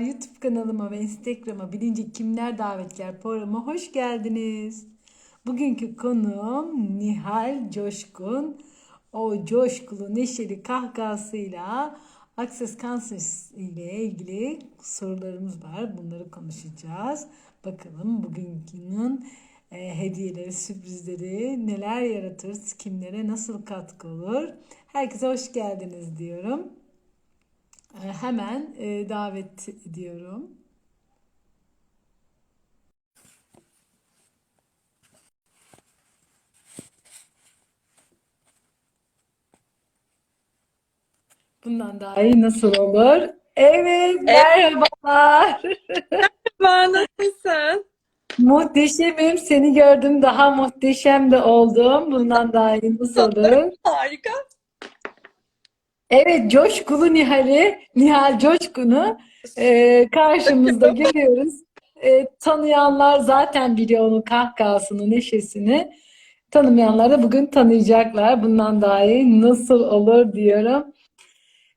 YouTube kanalıma ve Instagram'a Bilinci Kimler Davetler programıma hoş geldiniz. Bugünkü konuğum Nihal Coşkun. O coşkulu, neşeli kahkahasıyla Access Cancer ile ilgili sorularımız var. Bunları konuşacağız. Bakalım bugünkünün e, hediyeleri, sürprizleri neler yaratır, kimlere nasıl katkı olur. Herkese hoş geldiniz diyorum. E, Hemen e, davet ediyorum. Bundan daha iyi nasıl olur? Evet, merhabalar. Merhaba, nasılsın? Muhteşemim. Seni gördüm. Daha muhteşem de oldum. Bundan daha iyi nasıl olur? Harika. Evet, Coşkulu Nihal'i, Nihal Coşkun'u e, karşımızda görüyoruz. E, tanıyanlar zaten biliyor onun kahkahasını, neşesini. Tanımayanlar da bugün tanıyacaklar. Bundan daha iyi nasıl olur diyorum.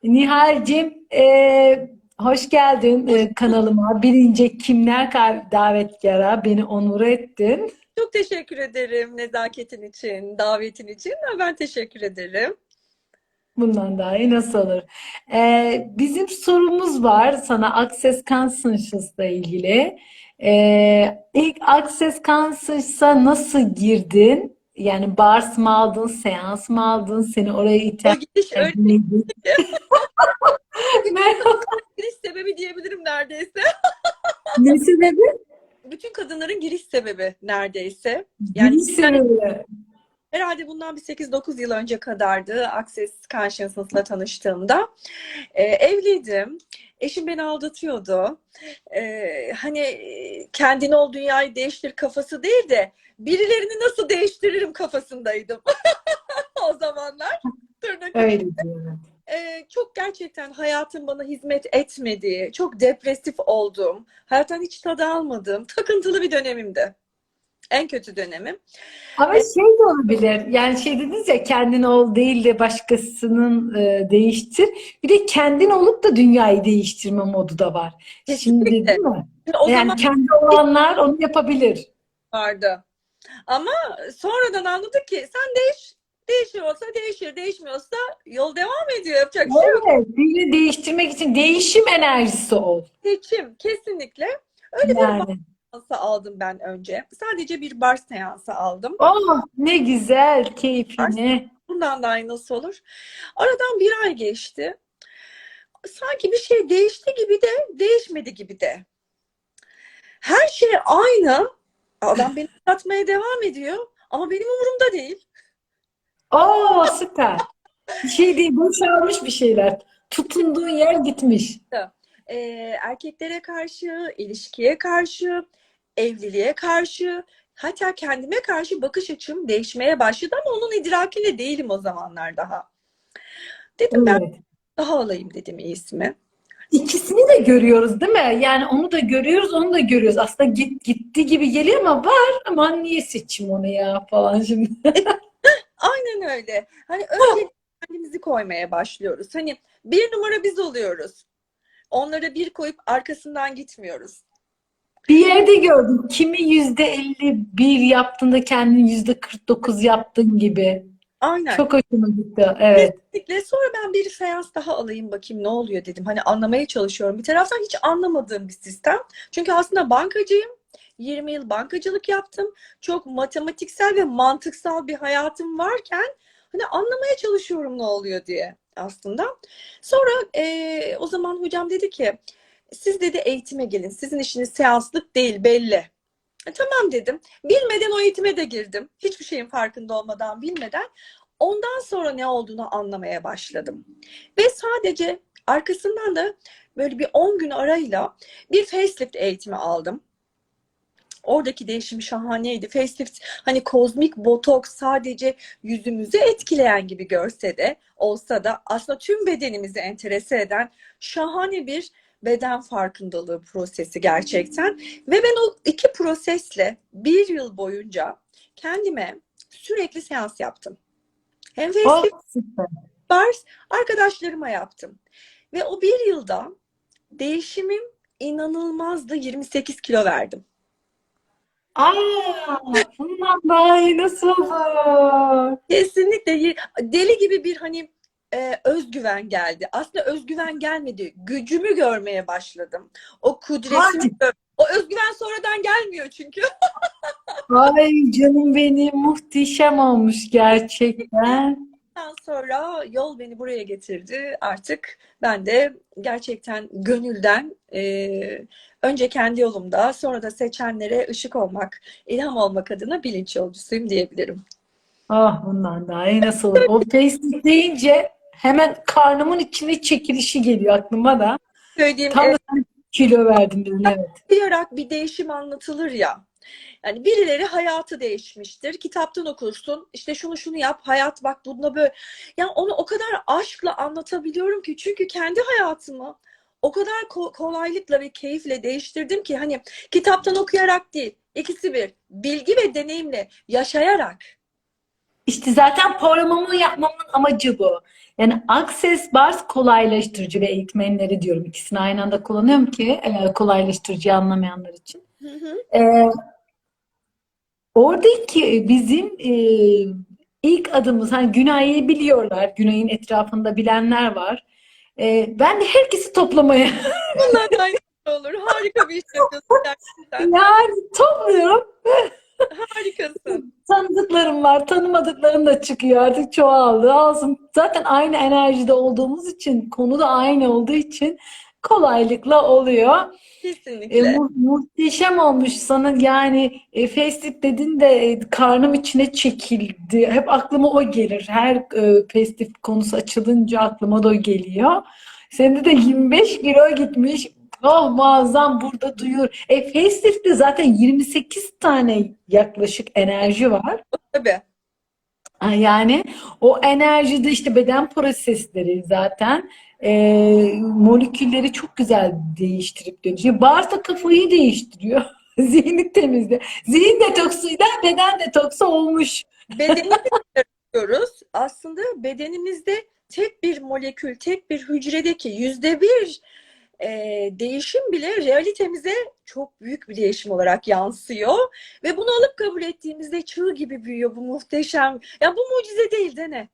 Nihal'cim, e, hoş geldin e, kanalıma. Birinci Kimler Ka- Davetkara beni onur ettin. Çok teşekkür ederim nezaketin için, davetin için. Ben teşekkür ederim. Bundan daha iyi nasıl olur? Ee, bizim sorumuz var sana Access Consciousness'la ilgili. Ee, ilk Access Consciousness'a nasıl girdin? Yani bars mı aldın, seans mı aldın? Seni oraya O iten gidiş öyle giriş sebebi diyebilirim neredeyse. Ne sebebi? Bütün kadınların giriş sebebi neredeyse. Yani Giriş sebebi. Herhalde bundan bir 8-9 yıl önce kadardı Access Consciousness'la tanıştığımda. Ee, evliydim. Eşim beni aldatıyordu. Ee, hani e, kendin ol dünyayı değiştir kafası değil de birilerini nasıl değiştiririm kafasındaydım o zamanlar. Tırnak Öyle. Ee, çok gerçekten hayatım bana hizmet etmediği, çok depresif olduğum, hayattan hiç tadı almadığım, takıntılı bir dönemimdi. En kötü dönemim. Ama şey de olabilir. Yani şey dediniz ya kendin ol değil de başkasının e, değiştir. Bir de kendin olup da dünyayı değiştirme modu da var. Şimdi değil mi? Şimdi o Yani zaman kendi olanlar onu yapabilir. vardı. Ama sonradan anladık ki sen değiş, değişiyorsa değişir, değişmiyorsa yol devam ediyor. Yapacak bir şey yok. Evet, birini değiştirmek için değişim enerjisi ol. Seçim kesinlikle. Öyle bir Yani. Seansı aldım ben önce. Sadece bir bar seansı aldım. Oh ne güzel keyfini. Bundan daha iyi nasıl olur? Aradan bir ay geçti. Sanki bir şey değişti gibi de değişmedi gibi de. Her şey aynı. Adam beni satmaya devam ediyor. Ama benim umurumda değil. Oh süper. Bir şey değil, boşalmış bir şeyler. Tutunduğun yer gitmiş. Ee, erkeklere karşı, ilişkiye karşı, evliliğe karşı, hatta kendime karşı bakış açım değişmeye başladı ama onun idrakinde değilim o zamanlar daha. Dedim ben Evet. daha alayım dedim iyisini. İkisini de görüyoruz değil mi? Yani onu da görüyoruz, onu da görüyoruz. Aslında git gitti gibi geliyor ama var. Aman niye seçeyim onu ya falan şimdi. Aynen öyle. Hani önce kendimizi koymaya başlıyoruz. Hani bir numara biz oluyoruz. Onlara bir koyup arkasından gitmiyoruz. Bir yerde gördüm. Kimi yüzde 51 yaptığında kendini yüzde 49 yaptın gibi. Aynen. Çok hoşuma gitti. Evet. Kesinlikle. Sonra ben bir seans daha alayım bakayım ne oluyor dedim. Hani anlamaya çalışıyorum. Bir taraftan hiç anlamadığım bir sistem. Çünkü aslında bankacıyım. 20 yıl bankacılık yaptım. Çok matematiksel ve mantıksal bir hayatım varken hani anlamaya çalışıyorum ne oluyor diye aslında. Sonra eee, o zaman hocam dedi ki siz dedi eğitime gelin. Sizin işiniz seanslık değil belli. E, tamam dedim. Bilmeden o eğitime de girdim. Hiçbir şeyin farkında olmadan bilmeden. Ondan sonra ne olduğunu anlamaya başladım. Ve sadece arkasından da böyle bir 10 gün arayla bir facelift eğitimi aldım. Oradaki değişim şahaneydi. Facelift hani kozmik botoks sadece yüzümüzü etkileyen gibi görse de olsa da aslında tüm bedenimizi enterese eden şahane bir beden farkındalığı prosesi gerçekten. Ve ben o iki prosesle bir yıl boyunca kendime sürekli seans yaptım. Hem süper. bars arkadaşlarıma yaptım. Ve o bir yılda değişimim inanılmazdı. 28 kilo verdim. Aa, bundan daha iyi nasıl olur? Kesinlikle deli gibi bir hani e, özgüven geldi. Aslında özgüven gelmedi. Gücümü görmeye başladım. O kudretimi O özgüven sonradan gelmiyor çünkü. Ay canım benim muhteşem olmuş gerçekten. Ondan sonra yol beni buraya getirdi. Artık ben de gerçekten gönülden e, önce kendi yolumda sonra da seçenlere ışık olmak, ilham olmak adına bilinç yolcusuyum diyebilirim. Ah bundan daha iyi nasıl olur? O Facebook deyince hemen karnımın içine çekilişi geliyor aklıma da. Söylediğim Tam e, da sen kilo verdim dedim evet. okuyarak bir değişim anlatılır ya. Yani birileri hayatı değişmiştir. Kitaptan okursun. işte şunu şunu yap. Hayat bak bunda böyle. Yani onu o kadar aşkla anlatabiliyorum ki. Çünkü kendi hayatımı o kadar ko- kolaylıkla ve keyifle değiştirdim ki hani kitaptan okuyarak değil. İkisi bir. Bilgi ve deneyimle yaşayarak. İşte zaten programımı yapmamın amacı bu. Yani Access Bars kolaylaştırıcı ve eğitmenleri diyorum. İkisini aynı anda kullanıyorum ki e, kolaylaştırıcıyı anlamayanlar için. Hı hı. E, oradaki bizim e, ilk adımız hani Günay'ı biliyorlar. Günay'ın etrafında bilenler var. E, ben de herkesi toplamaya Bunlar da aynı şey olur. Harika bir iş yapıyorsun gerçekten. yani topluyorum. Harikasın. Tanıdıklarım var, tanımadıklarım da çıkıyor artık çoğaldı. Olsun. Zaten aynı enerjide olduğumuz için, konu da aynı olduğu için kolaylıkla oluyor. E, Kesinlikle. mu- muhteşem olmuş sana yani e, Facebook dedin de e, karnım içine çekildi. Hep aklıma o gelir. Her e, Facebook konusu açılınca aklıma da o geliyor. Sende de 25 kilo gitmiş. Oh muazzam burada duyuyor. E Facebook'te zaten 28 tane yaklaşık enerji var. Tabii. Yani o enerjide işte beden prosesleri zaten e, molekülleri çok güzel değiştirip dönüşüyor. Bağırsak kafayı değiştiriyor. Zihni temizle. Zihin detoksuyla beden detoksu olmuş. Bedenimizi yapıyoruz. Aslında bedenimizde tek bir molekül, tek bir hücredeki yüzde bir e, değişim bile realitemize çok büyük bir değişim olarak yansıyor. Ve bunu alıp kabul ettiğimizde çığ gibi büyüyor. Bu muhteşem. Ya bu mucize değil de ne?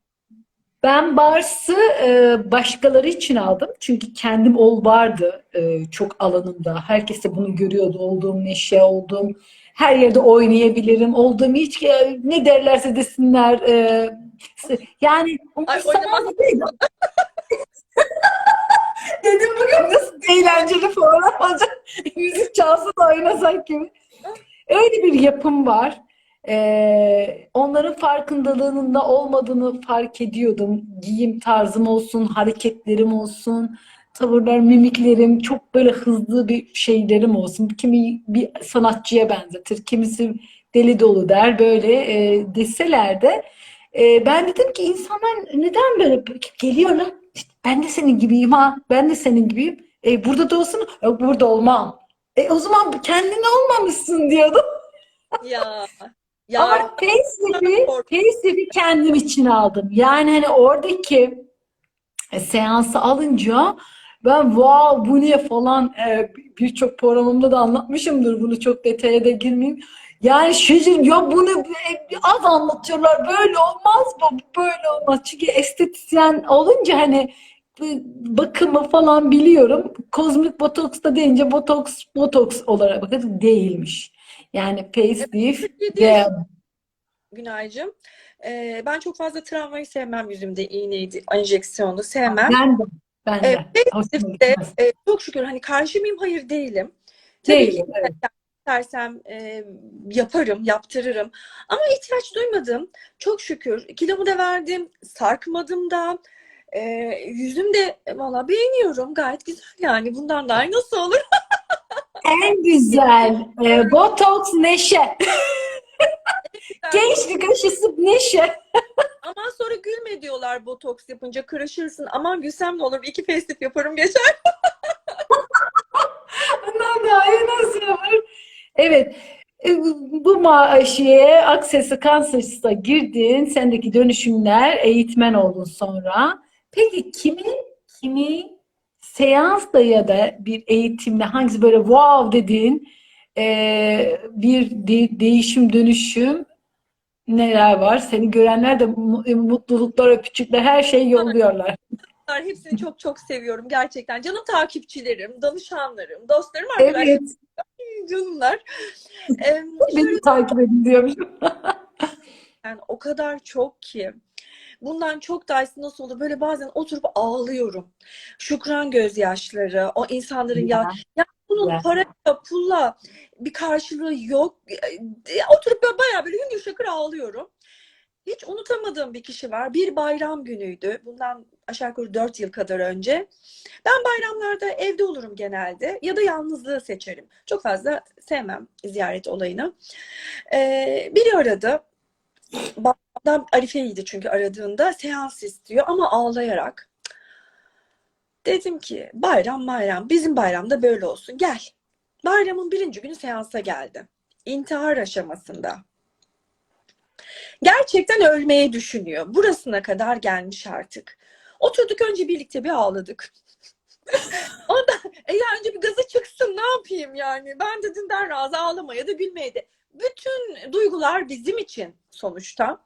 Ben Bars'ı e, başkaları için aldım. Çünkü kendim ol vardı e, çok alanımda. Herkes de bunu görüyordu. Olduğum neşe, olduğum her yerde oynayabilirim. Olduğum hiç e, ne derlerse desinler. e, yani Ay, umursamaz değilim. Dedim bugün nasıl eğlenceli falan olacak. Müzik çalsa da oynasak gibi. Öyle bir yapım var. Ee, onların farkındalığının da olmadığını fark ediyordum. Giyim tarzım olsun, hareketlerim olsun, tavırlar, mimiklerim, çok böyle hızlı bir şeylerim olsun. Kimi bir sanatçıya benzetir, kimisi deli dolu der böyle e, deseler de e, ben dedim ki insanlar neden böyle geliyor lan? İşte ben de senin gibiyim ha, ben de senin gibiyim. E, burada da olsun, yok burada olmam. E, o zaman kendin olmamışsın diyordum. Ya. Ama Yarın Facebook'u, Facebook'u kendim için aldım. Yani hani oradaki e, seansı alınca ben wow bu ne falan e, birçok programımda da anlatmışımdır bunu çok detaya da girmeyeyim. Yani şaşırdım ya bunu e, az anlatıyorlar böyle olmaz bu böyle olmaz. Çünkü estetisyen olunca hani bakımı falan biliyorum. Kozmik botoks da deyince botoks botoks olarak bakın değilmiş. Yani facelift Türkiye'de ve Günaycığım. Ee, ben çok fazla travmayı sevmem yüzümde iğneydi, enjeksiyonu sevmem. Ben de, ben de. Evet, İşte, gitmez. e, çok şükür hani karşı mıyım? Hayır değilim. Tabii Değil, ki evet. istersem e, yaparım, yaptırırım. Ama ihtiyaç duymadım. Çok şükür. Kilomu da verdim, sarkmadım da. E, yüzüm de e, valla beğeniyorum. Gayet güzel yani. Bundan daha iyi nasıl olur? En güzel e, botoks neşe. Gençlik aşısı neşe. Aman sonra gülme diyorlar botoks yapınca kırışırsın. Aman gülsem ne olur? İki facelift yaparım geçer. Bundan daha iyi nasıl yapar? Evet. e, Bu ma şeye Access'e Concepts'a girdin. Sendeki dönüşümler eğitmen oldun sonra. Peki kimi kimi seansla ya da bir eğitimle hangisi böyle wow dediğin e, bir de- değişim dönüşüm neler var? Seni görenler de mu- mutluluklar, öpücükler her şeyi yolluyorlar. Hepsini çok çok seviyorum gerçekten. Canım takipçilerim, danışanlarım, dostlarım, arkadaşlarım, Evet, canımlar. Ee, beni takip edin diyormuşum. Yani o kadar çok ki. Bundan çok daha iyisi nasıl olur? Böyle bazen oturup ağlıyorum. Şükran gözyaşları, o insanların ya, Ya, ya bunun ya. parayla, pulla bir karşılığı yok. E, Oturup böyle bayağı böyle hüngür şakır ağlıyorum. Hiç unutamadığım bir kişi var. Bir bayram günüydü. Bundan aşağı yukarı 4 yıl kadar önce. Ben bayramlarda evde olurum genelde ya da yalnızlığı seçerim. Çok fazla sevmem ziyaret olayını. Ee, biri aradı. Babam Arife'ydi çünkü aradığında seans istiyor ama ağlayarak. Dedim ki bayram bayram bizim bayramda böyle olsun gel. Bayramın birinci günü seansa geldi. İntihar aşamasında. Gerçekten ölmeyi düşünüyor. Burasına kadar gelmiş artık. Oturduk önce birlikte bir ağladık. Ondan e önce bir gazı çıksın ne yapayım yani. Ben de dünden razı ağlamaya da gülmeye de. Bütün duygular bizim için sonuçta.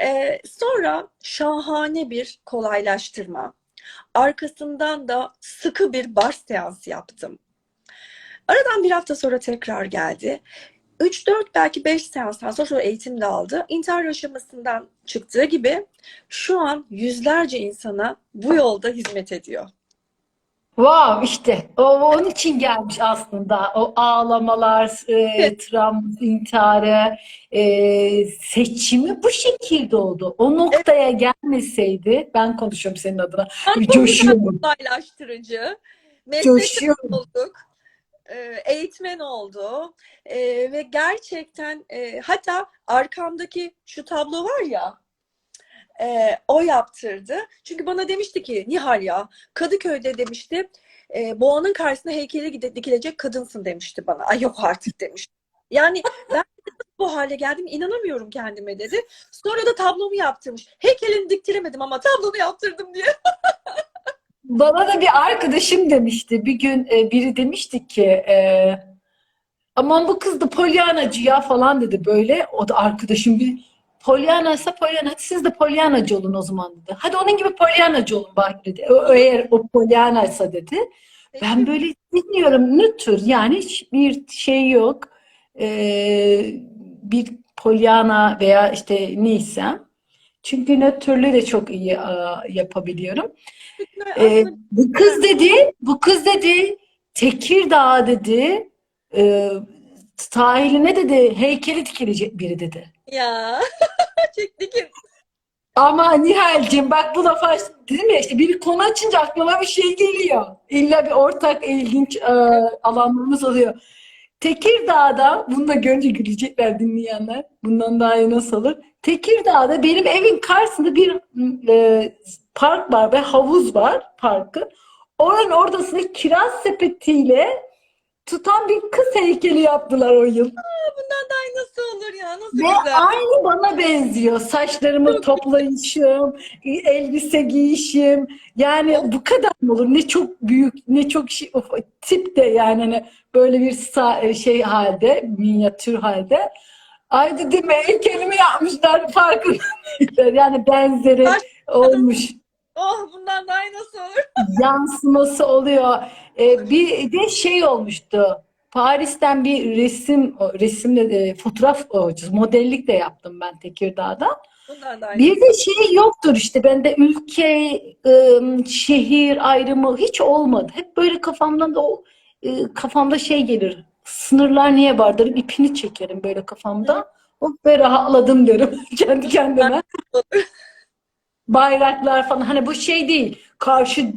Ee, sonra şahane bir kolaylaştırma. Arkasından da sıkı bir baş seansı yaptım. Aradan bir hafta sonra tekrar geldi. 3-4 belki 5 seanstan sonra sonra eğitim de aldı. İntihar aşamasından çıktığı gibi şu an yüzlerce insana bu yolda hizmet ediyor. Wow işte o onun için gelmiş aslında o ağlamalar, e, travma, intiharı, e, seçimi bu şekilde oldu. O noktaya gelmeseydi ben konuşuyorum senin adına. Ben coşuyorum. kolaylaştırıcı. Coşuyorum. olduk. e, Eğitmen oldu. E, ve gerçekten e, hatta arkamdaki şu tablo var ya e, o yaptırdı. Çünkü bana demişti ki Nihal ya Kadıköy'de demişti e, Boğa'nın karşısına heykeli gide- dikilecek kadınsın demişti bana. Ay yok artık demiş. Yani ben bu hale geldim inanamıyorum kendime dedi. Sonra da tablomu yaptırmış. Heykelini diktiremedim ama tablonu yaptırdım diye. Bana da bir arkadaşım demişti. Bir gün e, biri demişti ki e, aman bu kız da polyanacı ya falan dedi böyle. O da arkadaşım bir polyana. Hadi siz de polyanacı olun o zaman dedi. Hadi onun gibi polyanacı olun bak dedi. Eğer o polyanaysa dedi. Ben böyle dinliyorum nötr yani hiçbir şey yok. Ee, bir polyana veya işte neysem. Çünkü nötrlü de çok iyi aa, yapabiliyorum. Ee, bu kız dedi, bu kız dedi, Tekirdağ dedi, e, sahiline dedi, heykeli dikilecek biri dedi. ya çektik. Ama Nihal'cim bak bu lafa dedim ya işte bir konu açınca aklıma bir şey geliyor. İlla bir ortak ilginç e, alanlarımız oluyor. Tekirdağ'da, bunu da görünce gülecekler dinleyenler. Bundan daha iyi nasıl olur? Tekirdağ'da benim evin karşısında bir e, park var ve havuz var parkın. Oranın ortasında kiraz sepetiyle tutan bir kız heykeli yaptılar o yıl. Bundan daha iyi nasıl olur ya? Nasıl Ve güzel. aynı bana benziyor. Saçlarımı toplayışım, elbise giyişim. Yani bu kadar mı olur? Ne çok büyük, ne çok şey, of, tip de yani hani böyle bir sa- şey halde, minyatür halde. Ay dedim heykelimi yapmışlar farkında. Yani benzeri olmuş. Oh bundan daha iyi nasıl olur? Yansıması oluyor. Ee, bir de şey olmuştu. Paris'ten bir resim, resimle e, fotoğraf modellik de yaptım ben Tekirdağ'da. Bundan iyi. Bir de şey yoktur işte bende ülke, ım, şehir ayrımı hiç olmadı. Hep böyle kafamdan da o e, kafamda şey gelir. Sınırlar niye var derim, ipini çekerim böyle kafamda. Oh be rahatladım derim kendi kendime. Bayraklar falan hani bu şey değil. Karşı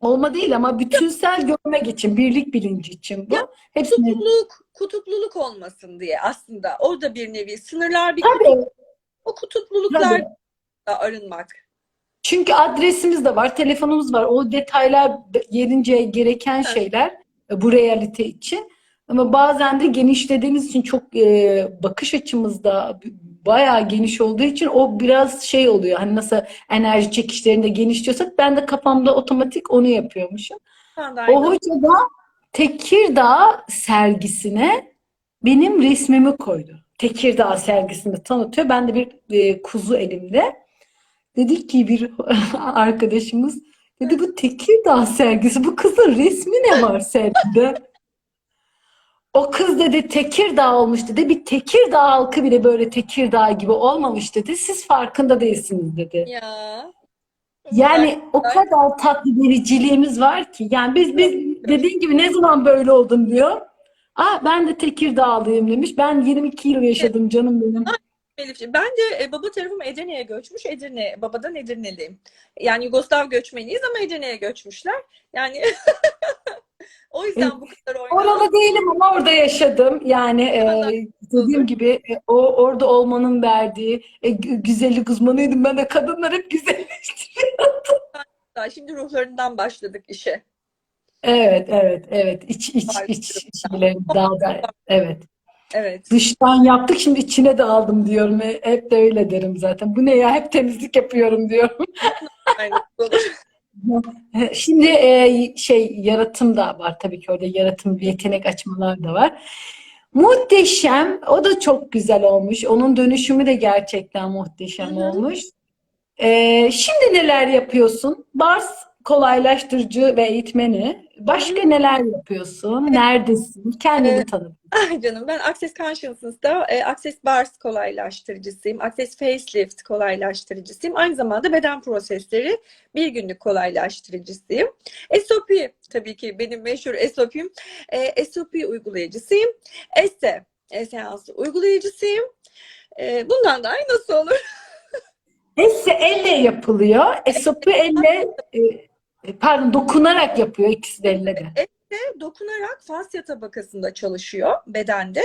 olma değil ama bütünsel görmek için, birlik bilinci için bu. Ya, Hepsini Kutupluluk, kutupluluk olmasın diye aslında. Orada bir nevi sınırlar bir tabii, kutup, o kutupluluklar da arınmak. Çünkü adresimiz de var, telefonumuz var. O detaylar yerince gereken şeyler e, bu realite için. Ama bazen de genişlediğimiz için çok e, bakış açımızda bayağı geniş olduğu için o biraz şey oluyor. Hani nasıl enerji çekişlerinde genişliyorsak ben de kafamda otomatik onu yapıyormuşum. O hoca da Tekirdağ sergisine benim resmimi koydu. Tekirdağ sergisini tanıtıyor. Ben de bir e, kuzu elimde. Dedik ki bir arkadaşımız dedi bu Tekirdağ sergisi bu kızın resmi ne var sergide? O kız dedi Tekirdağ olmuş dedi. Bir Tekirdağ halkı bile böyle Tekirdağ gibi olmamış dedi. Siz farkında değilsiniz dedi. Ya. Yani o kadar tatlı vericiliğimiz var ki. Yani biz biz dediğin gibi ne zaman böyle oldum diyor. Aa ben de Tekirdağlıyım demiş. Ben 22 yıl yaşadım canım benim. Elifciğim, ben de e, baba tarafım Edirne'ye göçmüş. Edirne, babadan Edirneliyim. Yani Yugoslav göçmeniyiz ama Edirne'ye göçmüşler. Yani o yüzden bu kadar oynuyor. Oralı değilim ama orada yaşadım. Yani e, dediğim gibi e, o orada olmanın verdiği e, gü- güzellik uzmanıydım. Ben de kadınlar hep güzelleştiriyor. Şimdi ruhlarından başladık işe. Evet, evet, evet. İç iç iç şeyleri daha da evet. Evet. Dıştan yaptık şimdi içine de aldım diyorum. E, Hep de öyle derim zaten. Bu ne ya? Hep temizlik yapıyorum diyorum. Aynen. Şimdi e, şey yaratım da var tabii ki orada yaratım yetenek açmalar da var. Muhteşem. O da çok güzel olmuş. Onun dönüşümü de gerçekten muhteşem Hı hı. olmuş. E, şimdi neler yapıyorsun? Bars kolaylaştırıcı ve eğitmeni. Başka neler yapıyorsun? Neredesin? Kendini Evet. tanıt. Canım ben Access Consciousness'da e, Access Bars kolaylaştırıcısıyım. Access Facelift kolaylaştırıcısıyım. Aynı zamanda beden prosesleri bir günlük kolaylaştırıcısıyım. SOP tabii ki benim meşhur SOP'im. E, SOP uygulayıcısıyım. ESE seansı uygulayıcısıyım. E, bundan daha iyi nasıl olur? Esse elle yapılıyor. SOP elle e, pardon dokunarak yapıyor ikisi de elle de. dokunarak fasya tabakasında çalışıyor bedende.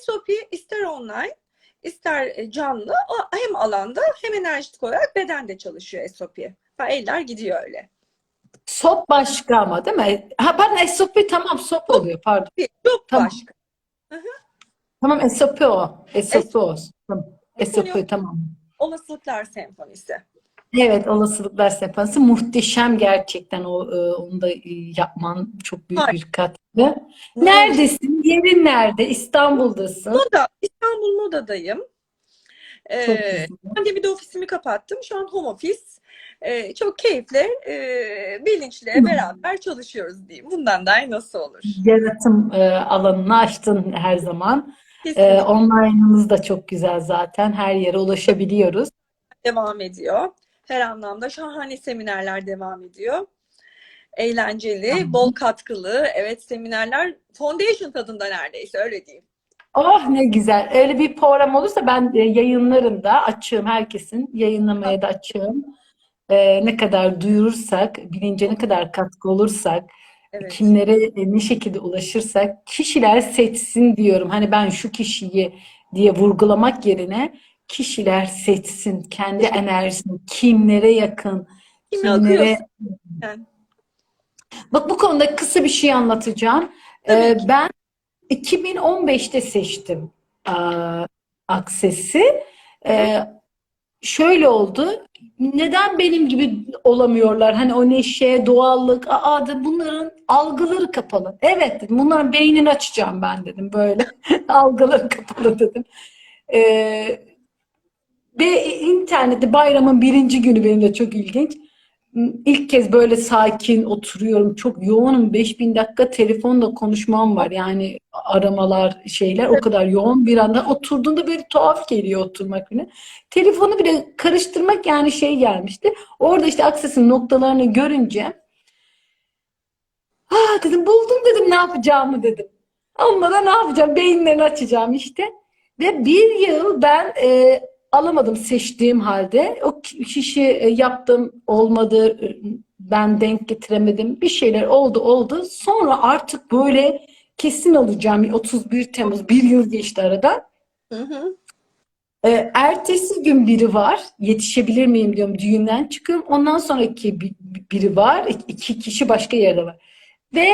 SOP ister online ister e, canlı o hem alanda hem enerjik olarak bedende çalışıyor SOP. Eller gidiyor öyle. SOP başka ama değil mi? Ha pardon SOP tamam SOP oluyor pardon. Yok Tamam. başka. Tamam SOP o. SOP o. Tamam. SOP tamam. Olasılıklar senfonisi. Evet olasılıklar sefası muhteşem gerçekten o e, onu da e, yapman çok büyük bir katkı. Neredesin? Yerin nerede? İstanbul'dasın. Moda. İstanbul Moda'dayım. Ee, Çok güzel. pandemide ofisimi kapattım. Şu an home office. Ee, çok keyifle, e, bilinçle beraber çalışıyoruz diyeyim. Bundan daha nasıl olur? Yaratım e, alanını açtın her zaman. E, online'ımız da çok güzel zaten. Her yere ulaşabiliyoruz. devam ediyor. Her anlamda şahane seminerler devam ediyor. Eğlenceli, Tamam. bol katkılı. Evet seminerler foundation tadında neredeyse öyle diyeyim. Oh ne güzel. Öyle bir program olursa ben e, yayınlarım da açığım herkesin. Yayınlamaya da açığım. E, ne kadar duyurursak, bilince ne kadar katkı olursak, Evet. kimlere e, ne şekilde ulaşırsak kişiler seçsin diyorum. Hani ben şu kişiyi diye vurgulamak yerine kişiler seçsin kendi enerjisini kimlere yakın, Kime kimlere yani. Bak bu konuda kısa bir şey anlatacağım. Ee, ben 2015'te seçtim aa, Access'i. Ee, şöyle oldu. Neden benim gibi olamıyorlar? Hani o neşe, doğallık, aa da bunların algıları kapalı. Evet dedim. Bunların beynini açacağım ben dedim böyle. Algıları kapalı dedim. Ee, ve internette bayramın birinci günü benim de çok ilginç. İlk kez böyle sakin oturuyorum. Çok yoğunum. 5000 dakika telefonla konuşmam var. Yani aramalar, şeyler o kadar yoğun bir anda. Oturduğunda böyle tuhaf geliyor oturmak bile. Telefonu bile karıştırmak yani şey gelmişti. Orada işte Access'in noktalarını görünce ah dedim buldum dedim ne yapacağımı dedim. Onlara ne yapacağım? Beyinlerini açacağım işte. Ve bir yıl ben e, alamadım seçtiğim halde. O kişi e, yaptım olmadı e, ben denk getiremedim. Bir şeyler oldu oldu. Sonra artık böyle kesin olacağım 31 Temmuz bir yıl geçti arada. Hı hı. E, ertesi gün biri var. Yetişebilir miyim diyorum. Düğünden çıkıyorum. Ondan sonraki bi- biri var. İki kişi başka yerde var. Ve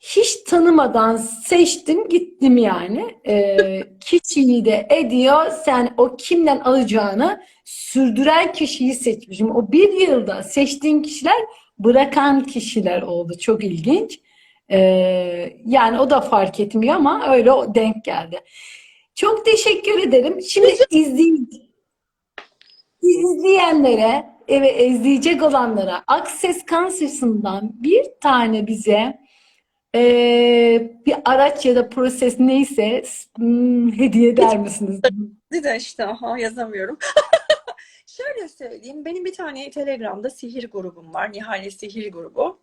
hiç tanımadan seçtim gittim yani. Ee, kişiyi de ediyor. Sen o kimden alacağını sürdüren kişiyi seçmişim. O bir yılda seçtiğim kişiler bırakan kişiler oldu. Çok ilginç. Ee, yani o da fark etmiyor ama öyle denk geldi. Çok teşekkür ederim. Şimdi izleyin, izleyenlere ve izleyecek olanlara Access Cancers'ından bir tane bize eee, bir araç ya da proses neyse hmm, hediye eder misiniz? De işte aha yazamıyorum. Şöyle söyleyeyim. Benim bir tane Telegram'da sihir grubum var. Nihale Sihir grubu.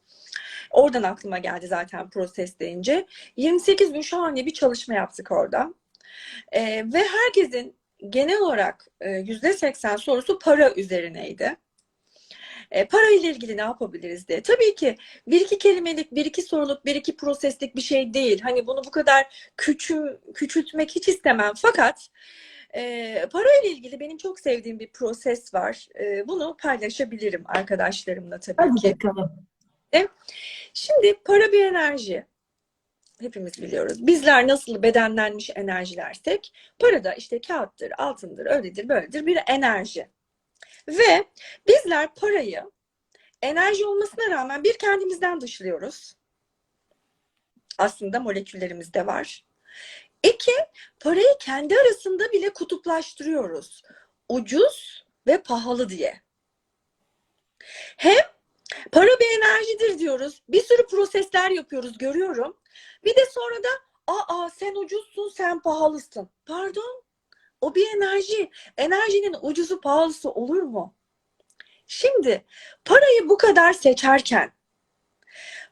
Oradan aklıma geldi zaten proses deyince. 28 gün şahane bir çalışma yaptık orada. Ee, ve herkesin genel olarak e, %80 sorusu para üzerineydi. E, para ile ilgili ne yapabiliriz diye. Tabii ki bir iki kelimelik, bir iki soruluk, bir iki proseslik bir şey değil. Hani bunu bu kadar küçü, küçültmek hiç istemem. Fakat e, para ile ilgili benim çok sevdiğim bir proses var. E, bunu paylaşabilirim arkadaşlarımla tabii Hadi ki. bakalım. Şimdi para bir enerji. Hepimiz biliyoruz. Bizler nasıl bedenlenmiş enerjilersek para da işte kağıttır, altındır, öyledir, böyledir bir enerji. Ve bizler parayı enerji olmasına rağmen bir kendimizden dışlıyoruz. Aslında moleküllerimizde var. İki, parayı kendi arasında bile kutuplaştırıyoruz. Ucuz ve pahalı diye. Hem para bir enerjidir diyoruz. Bir sürü prosesler yapıyoruz görüyorum. Bir de sonra da aa sen ucuzsun sen pahalısın. Pardon o bir enerji. Enerjinin ucuzu pahalısı olur mu? Şimdi parayı bu kadar seçerken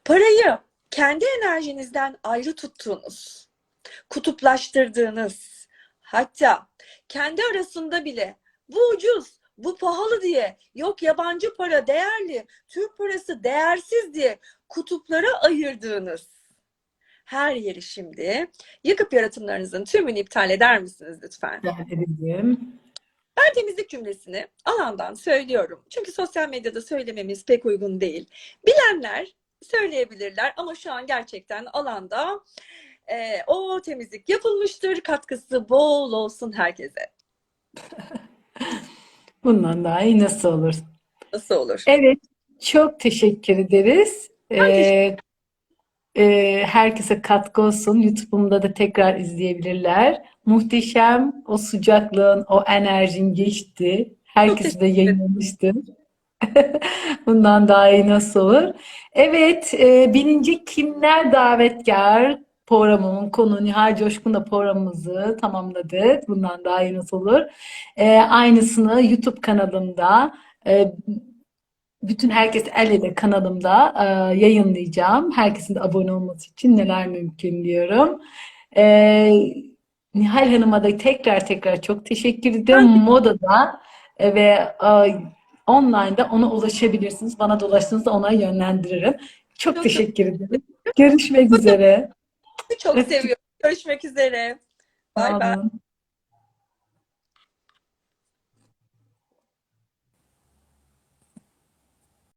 parayı kendi enerjinizden ayrı tuttuğunuz, kutuplaştırdığınız, hatta kendi arasında bile bu ucuz, bu pahalı diye, yok yabancı para değerli, Türk parası değersiz diye kutuplara ayırdığınız her yeri şimdi yıkıp yaratımlarınızın tümünü iptal eder misiniz lütfen? Ederim. Ben temizlik cümlesini alandan söylüyorum. Çünkü sosyal medyada söylememiz pek uygun değil. Bilenler söyleyebilirler ama şu an gerçekten alanda e, o temizlik yapılmıştır. Katkısı bol olsun herkese. Bundan daha iyi nasıl olur? Nasıl olur? Evet, çok teşekkür ederiz. Ee, e, herkese katkı olsun. YouTube'umda da tekrar izleyebilirler. Muhteşem o sıcaklığın, o enerjin geçti. Herkese de yayınlamıştır. Bundan daha iyi nasıl olur? Evet, e, bininci Kimler Davetkar programımın konu Nihal Coşkun'la programımızı tamamladık. Bundan daha iyi nasıl olur? E, aynısını YouTube kanalımda e, bütün herkes el ele kanalımda e, yayınlayacağım. Herkesin de abone olması için neler mümkün diyorum. E, Nihal Hanım'a da tekrar tekrar çok teşekkür ediyorum. Modada e, ve e, online'da ona ulaşabilirsiniz. Bana dolaştığınızda ona yönlendiririm. Çok Çok teşekkür ederim. Görüşmek üzere. Çok seviyorum. Görüşmek üzere. Bay bay.